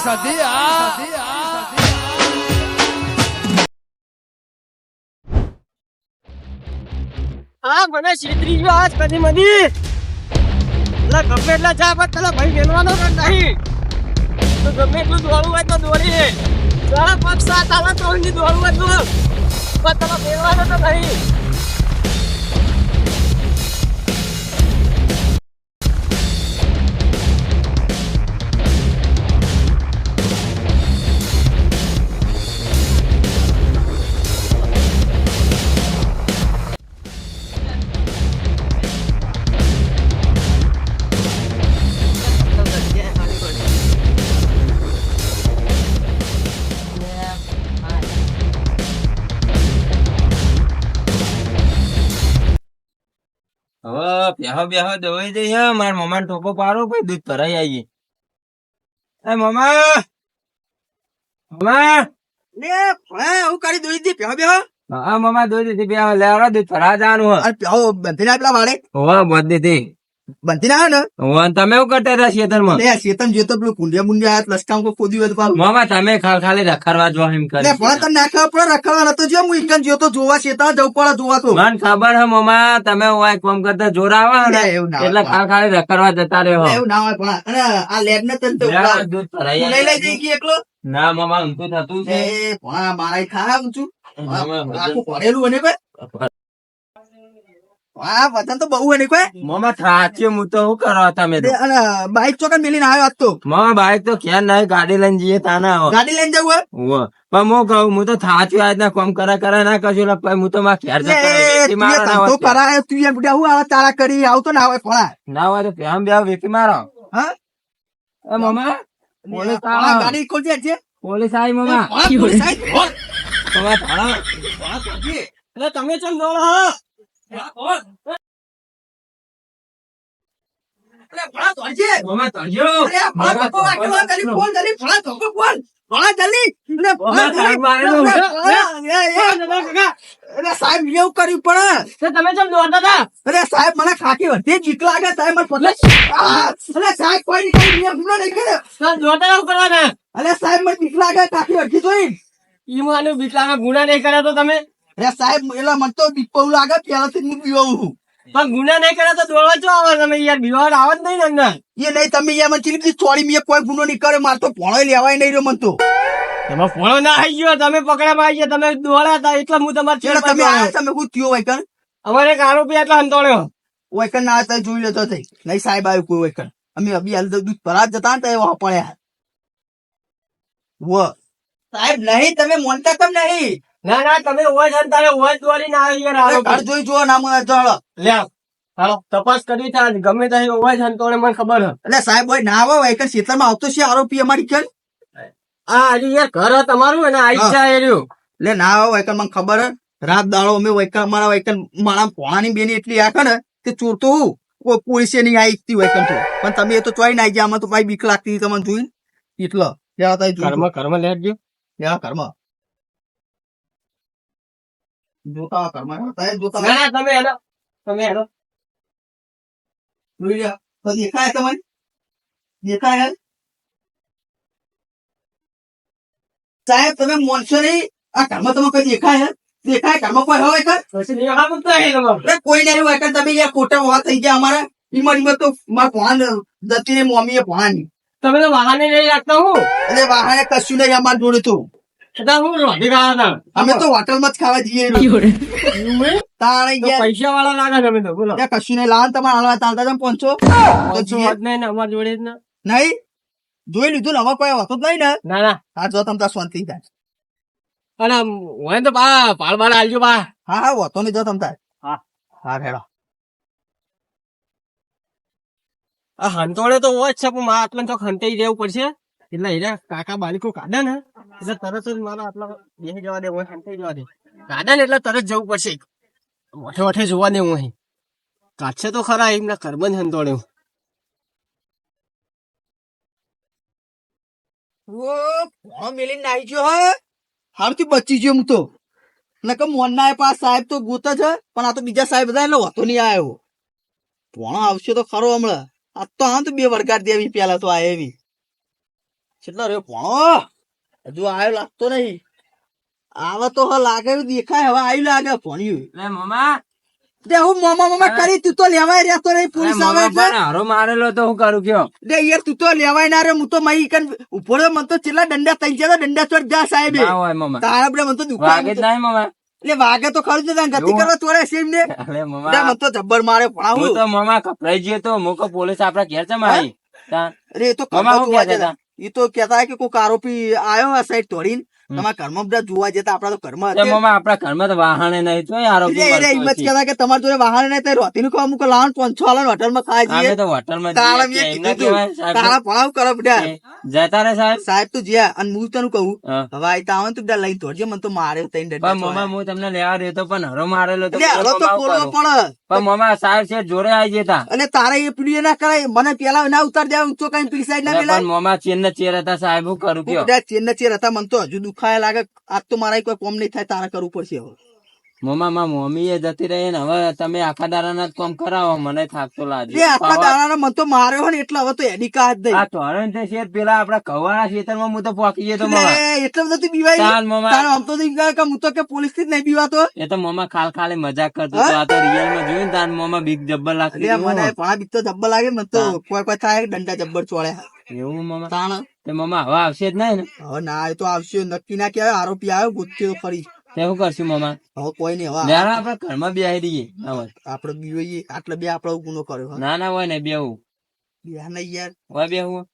સધી આ હા, મને છેતરી ગયો આજ કદી મધી એટલે ગમે એટલા ચા પણ તને ભાઈ મેળવાનો પણ નહીં. તો ગમે એટલું દોડવું હોય તો દોડી તારા પગ સાત આવે તો અહીં દોડવું હોય તો. પણ તને મેળવાનો તો નહીં. હવે પ્યાહો બ્યાહો દવાઈ દઈ હે માર મમ્મા ટોપો પાડો પછી દૂધ ભરાઈ આવીએ એ મમા! મમ્મા ને હા હું કરી દોઈ દી પ્યાહો બ્યાહો હા મમા દૂધ દીધી બેહો લેવડો દૂધ ભરા જવાનું હા. અરે પ્યો બંધી પેલા વાળે. હોવા બોધ દીધી. બંધી ના ને? તમે કરતા હતા ખેતરમાં લે શેતન જોતો પેલું કુંડિયા મુંડિયા હાથ લસકામ કો ખોદી હોય તો મામા તમે ખાલ ખાલી રખડવા જો એમ કરે પણ તને નાખવા પણ રખડવા નતો જો હું ઈકન જોતો જોવા શેતા જવું પડે જોવા તો. મને ખબર હે મામા તમે હોય કોમ કરતા જોરાવા ને એટલે ખાલ ખાલી રખડવા જતા રહ્યો એવું ના હોય પણ અને આ લેબ ને તને તો દૂધ ભરાઈ લઈ લઈ જઈ એકલો? ના મમ્મા ઊંધું થતું છે. એ પણ મારા ખા ઊંચું. આખું ભરેલું અને આ વતન તો બહુ અને કોઈ મમ્મા થાચ્યું હું તો કરો તમે તો? અને બાઈક ચોકન મેલીને આવ્યો આજ તો. બાઈક તો ક્યાં નહીં ગાડી લઈને જઈએ તાના આવો ગાડી લઈને જવું? પણ હું કહું હું તો થાચ્યો આજ ના કોમ કરા કરા ના કશું એટલે હું તો ઘેર લે, તું. કરાય એમ હું આવા તારા કરી આવતો ના આવે પણ ના હોય તો બે મારો? હા? એ પોલીસ ગાડી ખોલજે છે પોલીસ આવી. એટલે તમે ચમ દોડો સાહેબ એવું કર્યું પણ. તમે જેમ દોડતા હતા? અરે સાહેબ મને ખાકી વધે જીક લાગે. સાહેબ મને અરે સાહેબ કોઈ નિયમ નહીં કરે. દોડતા કરવાના અરે સાહેબ મને બીક લાગે ખાકી વળગી જોઈ. ઈમાનું બીટલામાં ગુના નહીં કર્યા તો તમે? અરે સાહેબ એટલે મને તો બીક લાગે પેલાથી હું છું પણ ગુના નહીં કરે તો દોડવા ચો આવે? તમે યાર બીવાડ આવે જ નહીં ને અંદર એ નહીં તમે યાર મને ચીલી ચોરી મેં કોઈ ગુનો નહીં કરે મારે તો ભણો લેવાય નહીં રહ્યો મને તો. એમાં ફોડો ના આવી ગયો તમે પકડ્યા આવી ગયા તમે દોડ્યા હતા એટલે હું તમારે છેડે તમે આવ્યા. તમે હું થયો વૈકન અમારે એક આરોપી એટલા હોય કણ ના જોઈ લેતો થઈ નહીં સાહેબ આવ્યું કોઈ વૈકન અમે અભી હાલ તો દૂધ ભરા જતા ને તો એવા પડ્યા. વ. સાહેબ નહીં તમે મોનતા કેમ નહીં? ના ના તમે ઓય છે તારે ઓય દોરી ના આવી ઘર જોઈ જુઓ ના મને જળ લે હાલો. તપાસ કરી છે ગમે ત્યાં ઓય છે હંતોડે મને ખબર એટલે સાહેબ હોય ના આવે શીતલમાં આવતો છે આરોપી અમારી કેમ આ હજી યાર ઘર તમારું અને આઈ જાય રહ્યું એટલે ના આવે એક મને ખબર રાત દાડો અમે વૈકન અમારા વૈકન મારા પોણાની બેની એટલી આખે ને કે ચોર તો હું. કોઈ પોલીસે નહીં આવી હતી વૈકન તો. પણ તમે એ તો ચોઈ ના ગયા આમાં તો ભાઈ બીક લાગતી તમને જોઈ એટલે કર્મ કર્મ લેવા કર્મ જોતા હતા. જોતા ના તમે હેલો તમે હેલો જોઈ. તો દેખાય તમને દેખાય સાહેબ તમે મોનશો નહીં? આ કર્મ તમે કોઈ દેખાય દેખાય કર્મ કોઈ હોય કર કોઈ નહીં હોય કર તમે ખોટા હોવા થઈ ગયા અમારા. ઈમર ઈમર તો મારા ભાન દત્તી ને મમ્મી એ ભણાની તમે તો વાહને નહીં રાખતા હું. અરે વાહને કશું નહીં અમારે જોડે તો. હું ખાવા અમે તો હોટલમાં જ ખાવા જઈએ પૈસા વાળા લાગે તમે તો બોલો. કશું નહીં લાવવાનું તમારે હાલવા ચાલતા તમે પહોંચો. તો પાંચસો જઈએ. હોત નહીં અમારી જોડે જ ને. નહીં? જોઈ લીધું ને હવે કોઈ હોતો જ નહીં ને. ના ના. હા જો તમે શાંતિ થાય. અને હોય તો પા પાળ બાળ આલજો પા હા હા હોતો નહીં જો તમે તાર હા. હા હેડો આ હંતોડે તો હોય છે પણ મારા આટલા તો ખંતાઈ જવું પડશે. એટલે એને કાકા બાલિકો કાઢે ને. એટલે તરત જ મારા આટલા બેસી જવા દે હું શાંતિ જવા દે. ગાર્ડન એટલે તરત જવું પડશે વઠે વઠે જોવા દે હું અહીં. કાઢશે તો ખરા એમના કરબન હંતોડે ઓ ફોન મેલીને નાઈ ગયો હે? હારથી બચી ગયો હું તો. નકર મોન ના પાસ સાહેબ તો ગોત જ પણ આ તો બીજા સાહેબ બધા એટલે હોતો નહીં આવ્યો પણ આવશે તો ખરો હમણાં. આ તો આમ તો બે વડગાડ દેવી પેલા તો આ એવી. કેટલો રહ્યો ભણો હજુ આવ્યો લાગતો નહીં. આવા તો હવે લાગે દેખાય હવે આવ્યું લાગે ભણ્યું. લે મમા. તે હું મામા મામા કરી તું તો લેવાય રહેતો નહીં પોલીસ આવે એટલે હારો મારેલો તો હું કરું કયો? દે યાર તું તો લેવાય ના રે હું તો મઈ કન ઉપર મન મને તો છેલ્લા ડંડા તઈ છે ડંડા ચોર જા સાહેબ. ના હોય મામા. તારા બધે મન તો દુખા લાગે નહીં મામા. એટલે વાગે તો ખરું છે તને ગતિ કરવા તોરે સેમ ને અરે મામા. મન તો જબ્બર મારે હું તો મામા કપડાઈ ગયો તો મોકો પોલીસ આપડા ઘેર છે મારી. અરે તો કમા હું કહેતા એ તો કેતા કે કોઈક આરોપી આવ્યો આ સાઈડ તોડીને. તમારા ઘરમાં બધા જોવા જતા આપડા તો. મમા આપડા તો વાહણે નહીં તો હિંમત. કે તમારે જોડે વાહન નહીં તો રોતી નું અમુક લાવવાનું પાંચસો વાળા હોટલમાં ખાઈ જઈએ. તો હોટલમાં તારા જઈએ. મેં એમને કીધું કહેવાય તું, સાહેબ? તારા ભણાવ કરો બધા. જતા રે સાહેબ. સાહેબ તું જ્યાં અને હું તને કહું હવે આઈ તો આવે તું બધા લઈને તોડજે મને તો મારે તઈ પણ ડંડા હું તમને લેવા રહ્યો પણ હરો મારેલો તો એટલે તો બોલવો પડે. પણ મમા સાહેબ છે જોડે આવી જતા. અને તારે એ પીડી ના કરાય મને પેલા ના ઉતાર દે ઊંચો કઈ પીડી સાઈડ ના પેલા મમા ચેન ચેર હતા સાહેબ હું કરું કયો? ચેન ને ચેર હતા મને તો હજુ દુખાય લાગે આજ તો મારા કોઈ કોમ નહીં થાય તારા કરવું પડશે હવે. મમા માં મમ્મી એ જતી રહી ને હવે તમે આખા દાડાના જ કામ કરાવો મને થાકતો લાગે. આખા દાડાના મન તો માર્યો ને એટલે હવે તો એડી કાજ દે આ ટોરેન્ટ છે શેર પેલા આપડા કવાના ખેતરમાં હું તો પોકી ગયો તો મમા એટલે એટલો તું બીવાય તાર મમ્મા. તાર આમ તો બીવાય કે હું તો કે પોલીસથી નહીં બીવાતો એ તો મમ્મા ખાલ ખાલી મજાક કરતો તો આ તો રિયલમાં જોયું ને તાર મમ્મા બીક જબ્બર લાગતી એટલે મને પણ બીક તો જબ્બર લાગે મને તો કોઈ કોઈ થાય દંડા જબ્બર ચોળે. એવું મમ્મા? તાણ. તે મમ્મા હવે આવશે જ નહીં ને? હવે ના એ તો આવશે. નક્કી ના કહેવાય આરોપી આવ્યો ગોત્યો તો ખરી તે શું કરશું મામા? હવે કોઈ નહીં હવે લેરા આપડે ઘરમાં બેહી દઈએ હવે આપડે બીવાઈએ આટલે બે આપડો ગુનો કર્યો ના ના હોય ને બેવું બે નહીં યાર. હોય બેવું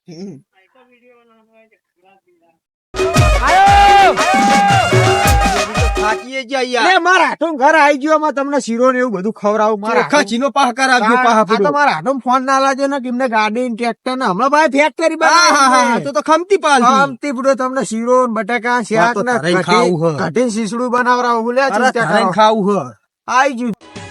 થાકીએ ગયા યાર મારા હાથું ઘર આવી ગયો માં તમને શીરો ને એવું બધું ખવડાવું મારા આખા ચીનો પાહ કરાવજો પાહ તો મારા હાથું ફોન ના લાગ્યો ને કે એમને ગાડી ને ટ્રેક્ટર ને હમણાં ભાઈ ફેક્ટરી હા હા હા તો તો ખમતી પાલ ખમતી પૂરો તમને શીરો ને બટાકા શાક ને કઠિન શીસડું બનાવરાવું લે ખાવું હ આવી ગયું.